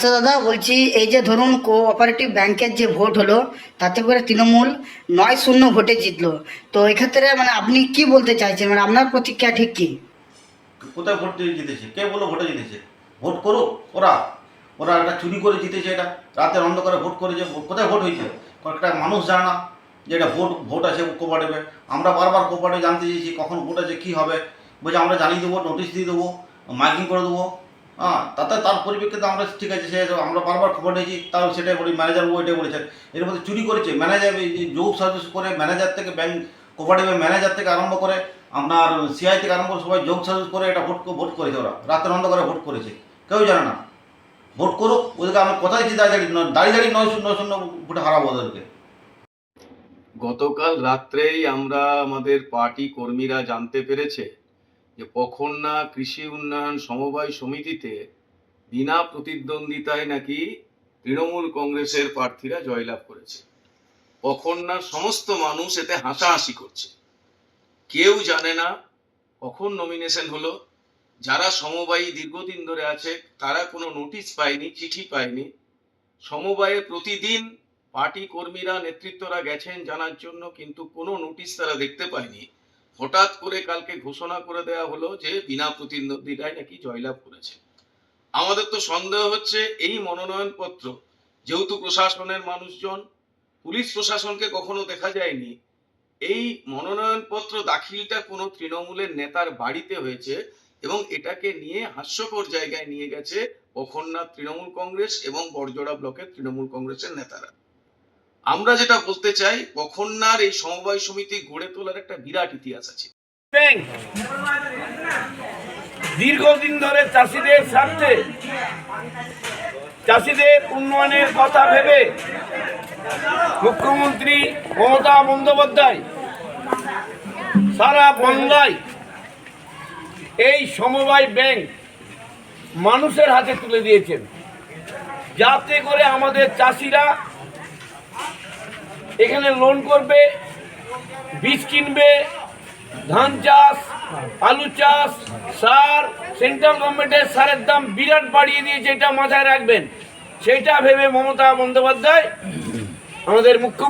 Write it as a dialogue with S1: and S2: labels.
S1: আচ্ছা দাদা, বলছি এই যে ধরুন কোঅপারেটিভ ব্যাংকের যে ভোট হলো, তাতে করে তৃণমূল নয় শূন্য ভোটে জিতলো। তো এক্ষেত্রে মানে আপনি কি বলতে চাইছেন? মানে আপনার প্রতিক্রিয়া ঠিক কি?
S2: কোথায় ভোট জিতেছে? কে বলল ভোটে জিতেছে? ভোট করুক, ওরা। ওরা একটা চুরি করে জিতেছে এটা। রাতের অন্ধকারে ভোট করেছে। কোথায় ভোট হয়েছে? কয়েকটা মানুষ জানে না যে এটা ভোট ভোট আছে কোপারেটিভে আমরা বারবার কোপারেটিভে জানতে চেয়েছি কখন ভোট আছে, কী হবে। বলছে, আমরা জানিয়ে দেবো নোটিশ দিয়ে দেবো মাইকিং করে দেবো। হ্যাঁ তাতে তার পরিপ্রেক্ষিতে আমরা ঠিক আছে, সে আমরা বারবার খবর নিয়েছি, তাও সেটাই বলি ম্যানেজার ওইটাই বলেছেন। এর মধ্যে চুরি করেছে ম্যানেজার যোগ সাজস করে ম্যানেজার থেকে ব্যাংক কোপারেটিভের ম্যানেজার থেকে আরম্ভ করে, আপনার সিআই থেকে আরম্ভ করে, সবাই যোগ সাজস করে, এটা ভোট ভোট করেছে ওরা। রাতের অন্ধকারে ভোট করেছে। কেউ জানে না। ভোট করুক, ওদেরকে আমরা কোথায় দিচ্ছি, দাঁড়িয়ে দাঁড়িয়ে দাঁড়িয়ে দাঁড়িয়ে নয় শূন্য নয় শূন্য ভোটে হারাবো ওদেরকে।
S3: গতকাল রাত্রেই আমরা আমাদের পার্টি কর্মীরা জানতে পেরেছে যে পখন্না কৃষি উন্নয়ন সমবায় সমিতিতে বিনা প্রতিদ্বন্দ্বিতায় নাকি তৃণমূল কংগ্রেসের প্রার্থীরা জয়লাভ করেছে। পখন্নার সমস্ত মানুষ এতে হাসাহাসি করছে। কেউ জানে না কখন নমিনেশন হলো। যারা সমবায়ী দীর্ঘদিন ধরে আছে, তারা কোনো নোটিশ পায়নি, চিঠি পায়নি। সমবায়ে প্রতিদিন পার্টি কর্মীরা, নেতৃত্বরা গেছেন জানার জন্য, কিন্তু কোনো নোটিশ তারা দেখতে পায়নি। হঠাৎ করে কালকে ঘোষণা করে দেওয়া হলো যে বিনা প্রতিদ্বন্দ্বিতায় নাকি জয়লাভ করেছে। আমাদের তো সন্দেহ হচ্ছে এই মনোনয়ন পত্র যেহেতু প্রশাসনের মানুষজন, পুলিশ প্রশাসনকে কখনো দেখা যায়নি, এই মনোনয়ন পত্র দাখিলটা কোনো তৃণমূলের নেতার বাড়িতে হয়েছে এবং এটাকে নিয়ে হাস্যকর জায়গায় নিয়ে গেছে পখন্নাথ তৃণমূল কংগ্রেস এবং বড়জোড়া ব্লকের তৃণমূল কংগ্রেসের নেতারা। আমরা যেটা বলতে চাই পখন্নার এই সমবায় সমিতি গড়ে তোলার একটা বিরাট ইতিহাস আছে।
S4: ব্যাংক দীর্ঘদিন ধরে চাষিদের স্বার্থে, চাষিদের উন্নয়নের কথা ভেবে মুখ্যমন্ত্রী মমতা বন্দ্যোপাধ্যায় সারা বাংলায় এই সমবায় ব্যাংক মানুষের হাতে তুলে দিয়েছেন। যাতে করে আমাদের চাষিরা এখানে লোন করবে, বীজ কিনবে, ধান চাষ, আলু চাষ, সার সেন্ট্রাল গভর্নমেন্টের সারের দাম বিরাট বাড়িয়ে দিয়েছে এটা মাথায় রাখবেন, সেটা ভেবে মমতা বন্দ্যোপাধ্যায় আমাদের মুখ্যমন্ত্রী